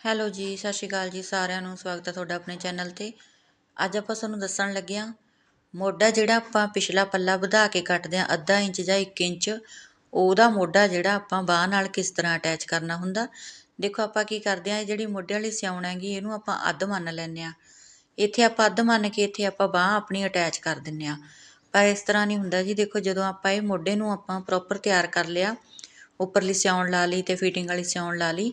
Hello ਜੀ, ਸਤਿ ਸ਼੍ਰੀ ਅਕਾਲ ਜੀ ਸਾਰਿਆਂ ਨੂੰ, ਸਵਾਗਤ ਹੈ ਤੁਹਾਡਾ ਆਪਣੇ ਚੈਨਲ ਤੇ। ਅੱਜ ਆਪਾਂ ਤੁਹਾਨੂੰ ਦੱਸਣ ਲੱਗੇ ਹਾਂ, ਮੋਢਾ ਜਿਹੜਾ ਆਪਾਂ ਪਿਛਲਾ ਪੱਲਾ ਵਧਾ ਕੇ ਕੱਟਦੇ ਹਾਂ, ਅੱਧਾ ਇੰਚ ਜਾਂ 1 ਇੰਚ, ਉਹਦਾ ਮੋਢਾ ਜਿਹੜਾ ਆਪਾਂ ਬਾਹ ਨਾਲ ਕਿਸ ਤਰ੍ਹਾਂ ਅਟੈਚ ਕਰਨਾ ਹੁੰਦਾ। ਦੇਖੋ ਆਪਾਂ ਕੀ ਕਰਦੇ ਹਾਂ, ਇਹ ਜਿਹੜੀ ਮੋਢੇ ਵਾਲੀ ਸਿਉਣ ਹੈਗੀ, ਇਹਨੂੰ ਆਪਾਂ ਅੱਧ ਮੰਨ ਲੈਂਦੇ ਹਾਂ। ਇੱਥੇ ਆਪਾਂ ਅੱਧ ਮੰਨ ਕੇ ਇੱਥੇ ਆਪਾਂ ਬਾਹ ਆਪਣੀ ਅਟੈਚ ਕਰ ਦਿੰਨੇ ਆ ਪਰ ਇਸ ਤਰ੍ਹਾਂ ਨਹੀਂ ਹੁੰਦਾ ਜੀ, ਦੇਖੋ ਜਦੋਂ ਆਪਾਂ ਇਹ ਮੋਢੇ ਨੂੰ ਆਪਾਂ ਪ੍ਰੋਪਰ ਤਿਆਰ ਕਰ ਲਿਆ, ਉੱਪਰਲੀ ਸਿਉਣ ਲਾ ਲਈ ਤੇ ਫਿਟਿੰਗ ਵਾਲੀ ਸਿਉਣ ਲਾ ਲਈ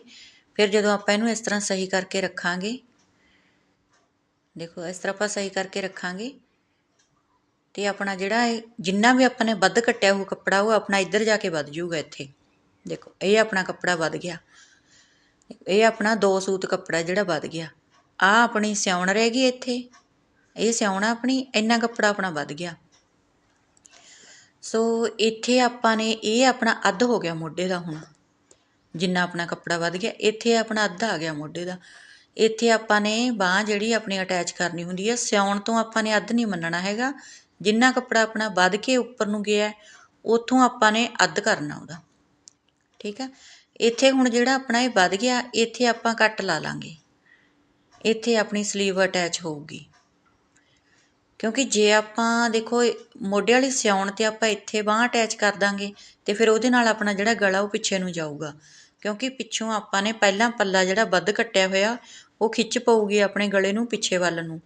ਫਿਰ ਜਦੋਂ ਆਪਾਂ ਇਹਨੂੰ ਇਸ ਤਰ੍ਹਾਂ ਸਹੀ ਕਰਕੇ ਰੱਖਾਂਗੇ, ਦੇਖੋ ਇਸ ਤਰ੍ਹਾਂ ਆਪਾਂ ਸਹੀ ਕਰਕੇ ਰੱਖਾਂਗੇ ਤੇ ਆਪਣਾ ਜਿਹੜਾ ਇਹ ਜਿੰਨਾ ਵੀ ਆਪਾਂ ਨੇ ਵੱਧ ਕੱਟਿਆ ਉਹ ਕੱਪੜਾ, ਉਹ ਆਪਣਾ ਇੱਧਰ ਜਾ ਕੇ ਵੱਧ ਜਾਊਗਾ ਇੱਥੇ। ਦੇਖੋ, ਇਹ ਆਪਣਾ ਕੱਪੜਾ ਵੱਧ ਗਿਆ। ਇਹ ਆਪਣਾ ਦੋ ਸੂਤ ਕੱਪੜਾ ਜਿਹੜਾ ਵੱਧ ਗਿਆ। ਆ ਆਪਣੀ ਸਿਉਣ ਰਹਿ ਗਈ ਇੱਥੇ। ਇਹ ਸਿਉਣਾ ਆਪਣੀ, ਇੰਨਾ ਕੱਪੜਾ ਆਪਣਾ ਵੱਧ ਗਿਆ। ਸੋ ਇੱਥੇ ਆਪਾਂ ਨੇ ਇਹ ਆਪਣਾ ਅੱਧ ਹੋ ਗਿਆ ਮੋਢੇ ਦਾ ਹੁਣ। ਜਿੰਨਾ ਆਪਣਾ ਕੱਪੜਾ ਵੱਧ ਗਿਆ, ਇੱਥੇ ਆਪਣਾ ਅੱਧਾ ਆ ਗਿਆ ਮੋਢੇ ਦਾ। ਇੱਥੇ ਆਪਾਂ ਨੇ ਬਾਹ ਜਿਹੜੀ ਆਪਣੀ ਅਟੈਚ ਕਰਨੀ ਹੁੰਦੀ ਹੈ ਸਿਉਣ ਤੋਂ ਆਪਾਂ ਨੇ ਅੱਧ ਨਹੀਂ ਮੰਨਣਾ ਹੈਗਾ। ਜਿੰਨਾ ਕੱਪੜਾ ਆਪਣਾ ਵੱਧ ਕੇ ਉੱਪਰ ਨੂੰ ਗਿਆ, ਉੱਥੋਂ ਆਪਾਂ ਨੇ ਅੱਧ ਕਰਨਾ ਉਹਦਾ। ਠੀਕ ਹੈ ਇੱਥੇ ਹੁਣ ਜਿਹੜਾ ਆਪਣਾ ਇਹ ਵੱਧ ਗਿਆ, ਇੱਥੇ ਆਪਾਂ ਕੱਟ ਲਾ ਲਾਂਗੇ। ਇੱਥੇ ਆਪਣੀ ਸਲੀਵ ਅਟੈਚ ਹੋਊਗੀ। ਕਿਉਂਕਿ ਜੇ ਆਪਾਂ ਦੇਖੋ ਮੋਢੇ ਵਾਲੀ ਸਿਉਣ ਤੇ ਆਪਾਂ ਇੱਥੇ ਬਾਹ ਅਟੈਚ ਕਰ ਦਾਂਗੇ, ਤੇ ਫਿਰ ਉਹਦੇ ਨਾਲ ਆਪਣਾ ਜਿਹੜਾ ਗਲਾ ਉਹ ਪਿੱਛੇ ਨੂੰ ਜਾਊਗਾ। ਕਿਉਂਕਿ ਪਿੱਛੋਂ ਆਪਾਂ ਨੇ ਪਹਿਲਾਂ ਪੱਲਾ ਜਿਹੜਾ ਵੱਧ ਕੱਟਿਆ ਹੋਇਆ, ਉਹ ਖਿੱਚ ਪਊਗੀ ਆਪਣੇ ਗਲੇ ਨੂੰ, ਪਿੱਛੇ ਵੱਲ ਨੂੰ।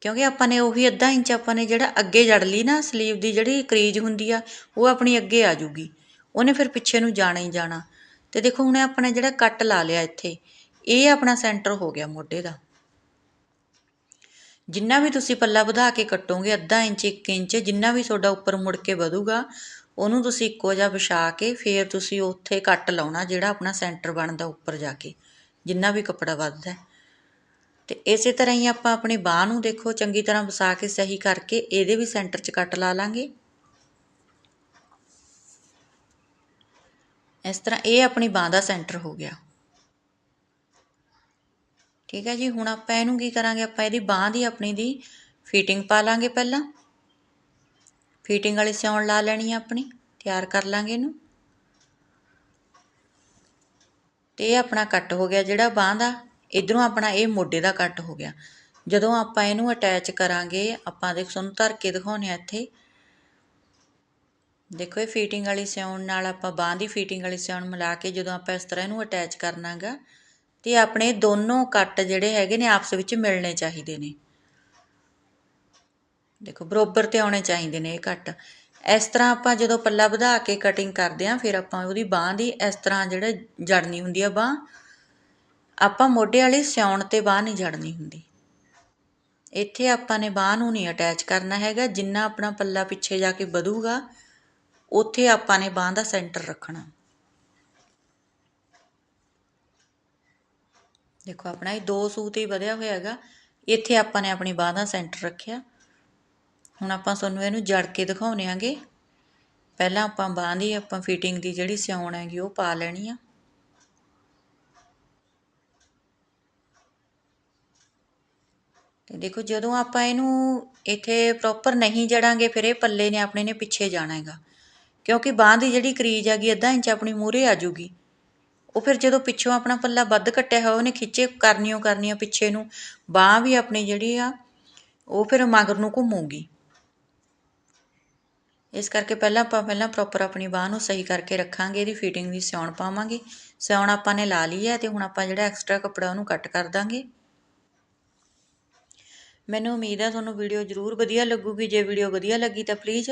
ਕਿਉਂਕਿ ਆਪਾਂ ਨੇ ਉਹੀ ਅੱਧਾ ਇੰਚ ਆਪਾਂ ਨੇ ਜਿਹੜਾ ਅੱਗੇ ਜੜ ਲਈ ਨਾ ਸਲੀਵ ਦੀ ਜਿਹੜੀ ਕਰੀਜ ਹੁੰਦੀ ਆ, ਉਹ ਆਪਣੀ ਅੱਗੇ ਆ ਜੂਗੀ। ਉਹਨੇ ਫਿਰ ਪਿੱਛੇ ਨੂੰ ਜਾਣਾ ਹੀ ਜਾਣਾ। ਤੇ ਦੇਖੋ, ਹੁਣ ਆਪਣਾ ਜਿਹੜਾ ਕੱਟ ਲਾ ਲਿਆ ਇੱਥੇ, ਇਹ ਆਪਣਾ ਸੈਂਟਰ ਹੋ ਗਿਆ ਮੋਢੇ ਦਾ। ਜਿੰਨਾ ਵੀ ਤੁਸੀਂ ਪੱਲਾ ਵਧਾ ਕੇ ਕੱਟੋਗੇ, ਅੱਧਾ ਇੰਚ 1 ਇੰਚ, ਜਿੰਨਾ ਵੀ ਤੁਹਾਡਾ ਉੱਪਰ ਮੁੜ ਕੇ ਵਧੂਗਾ ਉਹਨੂੰ ਤੁਸੀਂ ਇੱਕੋ ਜਿਹਾ ਵਿਛਾ ਕੇ ਫਿਰ ਤੁਸੀਂ ਉੱਥੇ ਕੱਟ ਲਾਉਣਾ, ਜਿਹੜਾ ਆਪਣਾ ਸੈਂਟਰ ਬਣਦਾ ਉੱਪਰ ਜਾ ਕੇ, ਜਿੰਨਾ ਵੀ ਕੱਪੜਾ ਵੱਧਦਾ। ਤੇ ਇਸੇ ਤਰ੍ਹਾਂ ਹੀ ਆਪਾਂ ਆਪਣੀ ਬਾਹ ਨੂੰ ਦੇਖੋ, ਚੰਗੀ ਤਰ੍ਹਾਂ ਵਸਾ ਕੇ ਸਹੀ ਕਰਕੇ ਇਹਦੇ ਵੀ ਸੈਂਟਰ 'ਚ ਕੱਟ ਲਾ ਲਾਂਗੇ। ਇਸ ਤਰ੍ਹਾਂ ਇਹ ਆਪਣੀ ਬਾਹ ਦਾ ਸੈਂਟਰ ਹੋ ਗਿਆ। ਠੀਕ ਹੈ ਜੀ, ਹੁਣ ਆਪਾਂ ਇਹਨੂੰ ਕੀ ਕਰਾਂਗੇ? ਆਪਾਂ ਇਹਦੀ ਬਾਹ ਦੀ ਆਪਣੀ ਦੀ ਫਿਟਿੰਗ ਪਾ ਲਾਂਗੇ ਪਹਿਲਾਂ। ਫਿਟਿੰਗ ਵਾਲੀ ਸਿਉਣ ਲਾ ਲੈਣੀ ਆ ਆਪਣੀ, ਤਿਆਰ ਕਰ ਲਾਂਗੇ ਇਹਨੂੰ। ਤੇ ਇਹ ਆਪਣਾ ਕੱਟ ਹੋ ਗਿਆ ਜਿਹੜਾ ਬਾਹ ਦਾ, ਇਧਰੋਂ ਆਪਣਾ ਇਹ ਮੋਢੇ ਦਾ ਕੱਟ ਹੋ ਗਿਆ। ਜਦੋਂ ਆਪਾਂ ਇਹਨੂੰ ਅਟੈਚ ਕਰਾਂਗੇ, ਆਪਾਂ ਦੇਖ ਤੁਹਾਨੂੰ ਧਰ ਕੇ ਦਿਖਾਉਣੇ ਆ ਇੱਥੇ। ਦੇਖੋ ਇਹ ਫਿਟਿੰਗ ਵਾਲੀ ਸਿਉਣ ਨਾਲ ਆਪਾਂ ਬਾਹ ਦੀ ਫਿਟਿੰਗ ਵਾਲੀ ਸਿਉਣ ਮਿਲਾ ਕੇ ਜਦੋਂ ਆਪਾਂ ਇਸ ਤਰ੍ਹਾਂ ਇਹਨੂੰ ਅਟੈਚ ਕਰਨਾਗਾ ਤੇ ਆਪਣੇ ਦੋਨੋਂ ਕੱਟ ਜਿਹੜੇ ਹੈਗੇ ਨੇ ਆਪਸ ਵਿੱਚ ਮਿਲਣੇ ਚਾਹੀਦੇ ਨੇ। ਦੇਖੋ, ਬਰੋਬਰ ਤੇ ਆਉਣੇ ਚਾਹੀਦੇ ਨੇ ਇਹ ਕੱਟ ਇਸ ਤਰ੍ਹਾਂ ਆਪਾਂ ਜਦੋਂ ਪੱਲਾ ਵਧਾ ਕੇ ਕਟਿੰਗ ਕਰਦੇ ਆਂ ਫਿਰ ਆਪਾਂ ਉਹਦੀ ਬਾਹ ਦੀ ਇਸ ਤਰ੍ਹਾਂ ਜਿਹੜਾ ਜੜਨੀ ਹੁੰਦੀ ਆ ਬਾਹ, ਆਪਾਂ ਮੋਢੇ ਵਾਲੀ ਸਿਉਣ ਤੇ ਬਾਹ ਨਹੀਂ ਜੜਨੀ ਹੁੰਦੀ। ਇੱਥੇ ਆਪਾਂ ਨੇ ਬਾਹ ਨੂੰ ਨਹੀਂ ਅਟੈਚ ਕਰਨਾ ਹੈਗਾ, ਜਿੰਨਾ ਆਪਣਾ ਪੱਲਾ ਪਿੱਛੇ ਜਾ ਕੇ ਵਧੂਗਾ, ਉੱਥੇ ਆਪਾਂ ਨੇ ਬਾਹ ਦਾ ਸੈਂਟਰ ਰੱਖਣਾ। ਦੇਖੋ, ਆਪਣਾ ਇਹ ਦੋ ਸੂਤ ਹੀ ਵਧਿਆ ਹੋਇਆ ਹੈਗਾ, ਇੱਥੇ ਆਪਾਂ ਨੇ ਆਪਣੀ ਬਾਹ ਦਾ ਸੈਂਟਰ ਰੱਖਿਆ। ਹੁਣ ਆਪਾਂ ਤੁਹਾਨੂੰ ਇਹਨੂੰ ਜੜ ਕੇ ਦਿਖਾਉਣੇ ਆਂਗੇ। ਪਹਿਲਾਂ ਆਪਾਂ ਬਾਹ ਦੀ, ਆਪਾਂ ਫਿਟਿੰਗ ਦੀ ਜਿਹੜੀ ਸਿਉਣ ਹੈਗੀ ਉਹ ਪਾ ਲੈਣੀ ਆ। ਤੇ ਦੇਖੋ, ਜਦੋਂ ਆਪਾਂ ਇਹਨੂੰ ਇੱਥੇ ਪ੍ਰੋਪਰ ਨਹੀਂ ਜੜਾਂਗੇ, ਫਿਰ ਇਹ ਪੱਲੇ ਨੇ, ਆਪਣੇ ਨੇ ਪਿੱਛੇ ਜਾਣਾ ਹੈਗਾ। ਕਿਉਂਕਿ ਬਾਹ ਦੀ ਜਿਹੜੀ ਕਰੀਜ ਹੈਗੀ, ਅੱਧਾ ਇੰਚ ਆਪਣੀ ਮੂਰੇ ਆ ਜੂਗੀ ਉਹ ਫਿਰ ਜਦੋਂ ਪਿੱਛੋਂ ਆਪਣਾ ਪੱਲਾ ਵੱਧ ਕੱਟਿਆ ਹੋਇਆ, ਉਹਨੇ ਖਿੱਚੇ ਕਰਨੀਓ ਕਰਨੀਓ ਪਿੱਛੇ ਨੂੰ, ਬਾਹ ਵੀ ਆਪਣੀ ਜਿਹੜੀ ਆ, ਉਹ ਫਿਰ ਮਗਰ ਨੂੰ ਘੁੰਮੂਗੀ। ਇਸ ਕਰਕੇ ਪਹਿਲਾਂ ਆਪਾਂ ਪਹਿਲਾਂ ਪ੍ਰੋਪਰ ਆਪਣੀ ਬਾਹ ਨੂੰ ਸਹੀ ਕਰਕੇ ਰੱਖਾਂਗੇ, ਇਹਦੀ ਫਿਟਿੰਗ ਦੀ ਸਿਉਣ ਪਾਵਾਂਗੇ। ਸਿਉਣ ਆਪਾਂ ਨੇ ਲਾ ਲਈ ਹੈ ਤੇ ਹੁਣ ਆਪਾਂ ਜਿਹੜਾ ਐਕਸਟਰਾ ਕੱਪੜਾ ਉਹਨੂੰ ਕੱਟ ਕਰ ਦਾਂਗੇ। ਮੈਨੂੰ ਉਮੀਦ ਹੈ ਤੁਹਾਨੂੰ ਵੀਡੀਓ ਜ਼ਰੂਰ ਵਧੀਆ ਲੱਗੂਗੀ। ਜੇ ਵੀਡੀਓ ਵਧੀਆ ਲੱਗੀ ਤਾਂ ਪਲੀਜ਼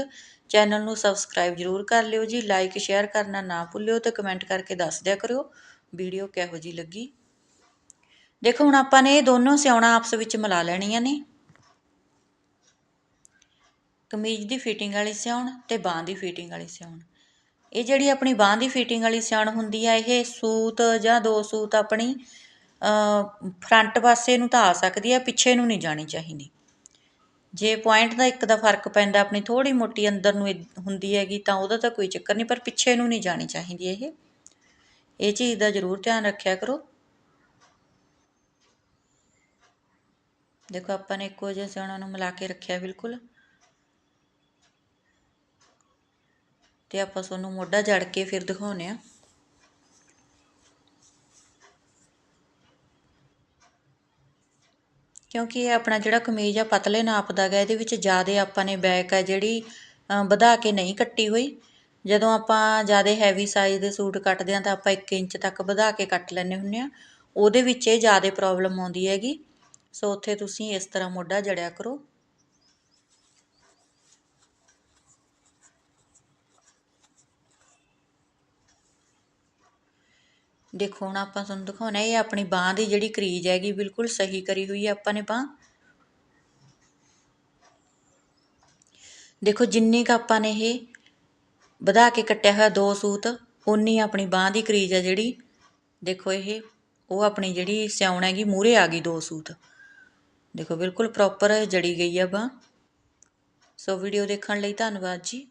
ਚੈਨਲ ਨੂੰ ਸਬਸਕ੍ਰਾਈਬ ਜ਼ਰੂਰ ਕਰ ਲਿਓ ਜੀ। ਲਾਈਕ ਸ਼ੇਅਰ ਕਰਨਾ ਨਾ ਭੁੱਲਿਓ ਤੇ ਕਮੈਂਟ ਕਰਕੇ ਦੱਸ ਦਿਆ ਕਰਿਓ ਵੀਡੀਓ ਕਿਹੋ ਜੀ ਲੱਗੀ। ਦੇਖੋ ਹੁਣ ਆਪਾਂ ਨੇ ਇਹ ਦੋਨੋਂ ਸਿਉਣਾ ਆਪਸ ਵਿੱਚ ਮਿਲਾ ਲੈਣੀਆਂ ਨੇ। ਕਮੀਜ਼ ਦੀ ਫਿਟਿੰਗ ਵਾਲੀ ਸਿਉਣ ਤੇ ਬਾਹ ਦੀ ਫਿਟਿੰਗ ਵਾਲੀ ਸਿਉਣ। ਇਹ ਜਿਹੜੀ ਆਪਣੀ ਬਾਹ ਦੀ ਫਿਟਿੰਗ ਵਾਲੀ ਸਿਉਣ ਹੁੰਦੀ ਆ, ਇਹ ਸੂਤ ਜਾਂ ਦੋ ਸੂਤ ਆਪਣੀ ਫਰੰਟ ਪਾਸੇ ਨੂੰ ਤਾਂ ਆ ਸਕਦੀ ਹੈ ਪਿੱਛੇ ਨੂੰ ਨਹੀਂ ਜਾਣੀ ਚਾਹੀਦੀ। ਜੇ ਪੁਆਇੰਟ ਦਾ ਇੱਕ ਦਾ ਫ਼ਰਕ ਪੈਂਦਾ, ਆਪਣੀ ਥੋੜੀ ਮੋਟੀ ਅੰਦਰ ਨੂੰ ਹੁੰਦੀ ਹੈਗੀ, ਤਾਂ ਉਹਦਾ ਤਾਂ ਕੋਈ ਚੱਕਰ ਨਹੀਂ, ਪਰ ਪਿੱਛੇ ਨੂੰ ਨਹੀਂ ਜਾਣੀ ਚਾਹੀਦੀ ਇਹ। ਇਹ ਚੀਜ਼ ਦਾ ਜ਼ਰੂਰ ਧਿਆਨ ਰੱਖਿਆ ਕਰੋ। ਦੇਖੋ, ਆਪਾਂ ਨੇ ਇੱਕੋ ਜਿਹੇ ਸਿਉਣਾ ਨੂੰ ਮਿਲਾ ਕੇ ਰੱਖਿਆ, ਬਿਲਕੁਲ। ਤੇ ਆਪਾਂ ਤੁਹਾਨੂੰ ਮੋਢਾ ਜੜ ਕੇ ਫਿਰ ਦਿਖਾਉਨੇ ਆ ਕਿਉਂਕਿ ਇਹ ਆਪਣਾ ਜਿਹੜਾ ਕਮੀਜ਼ ਆ, ਪਤਲੇ ਨਾਪ ਦਾ ਗਾ, ਇਹਦੇ ਵਿੱਚ ਜ਼ਿਆਦਾ ਆਪਾਂ ਨੇ ਬੈਕ ਹੈ ਜਿਹੜੀ ਵਧਾ ਕੇ ਨਹੀਂ ਕੱਟੀ ਹੋਈ। ਜਦੋਂ ਆਪਾਂ ਜ਼ਿਆਦਾ ਹੈਵੀ ਸਾਈਜ਼ ਦੇ ਸੂਟ ਕੱਟਦੇ ਆ ਤਾਂ ਆਪਾਂ 1 ਇੰਚ ਤੱਕ ਵਧਾ ਕੇ ਕੱਟ ਲੈਨੇ ਹੁੰਨੇ ਆ ਉਹਦੇ ਵਿੱਚ ਇਹ ਜ਼ਿਆਦਾ ਪ੍ਰੋਬਲਮ ਆਉਂਦੀ ਹੈਗੀ। ਸੋ ਉੱਥੇ ਤੁਸੀਂ ਇਸ ਤਰ੍ਹਾਂ ਮੋਢਾ ਜੜਿਆ ਕਰੋ। ਦੇਖੋ ਹੁਣ ਆਪਾਂ ਤੁਹਾਨੂੰ ਦਿਖਾਉਣਾ, ਇਹ ਆਪਣੀ ਬਾਹ ਦੀ ਜਿਹੜੀ ਕਰੀਜ ਹੈਗੀ, ਬਿਲਕੁਲ ਸਹੀ ਕਰੀ ਹੋਈ ਹੈ ਆਪਾਂ ਨੇ ਬਾਹ। ਦੇਖੋ ਜਿੰਨੀ ਕ ਆਪਾਂ ਨੇ ਇਹ ਵਧਾ ਕੇ ਕੱਟਿਆ ਹੋਇਆ ਦੋ ਸੂਤ ਉਨੀ ਆਪਣੀ ਬਾਹ ਦੀ ਕਰੀਜ ਹੈ ਜਿਹੜੀ। ਦੇਖੋ ਇਹ, ਉਹ ਆਪਣੀ ਜਿਹੜੀ ਸਿਉਣ ਹੈਗੀ ਮੂਰੇ ਆ ਗਈ ਦੋ ਸੂਤ। ਦੇਖੋ ਬਿਲਕੁਲ ਪ੍ਰੋਪਰ ਜੜੀ ਗਈ ਆ ਬਾਹ। ਸੋ ਵੀਡੀਓ ਦੇਖਣ ਲਈ ਧੰਨਵਾਦ ਜੀ।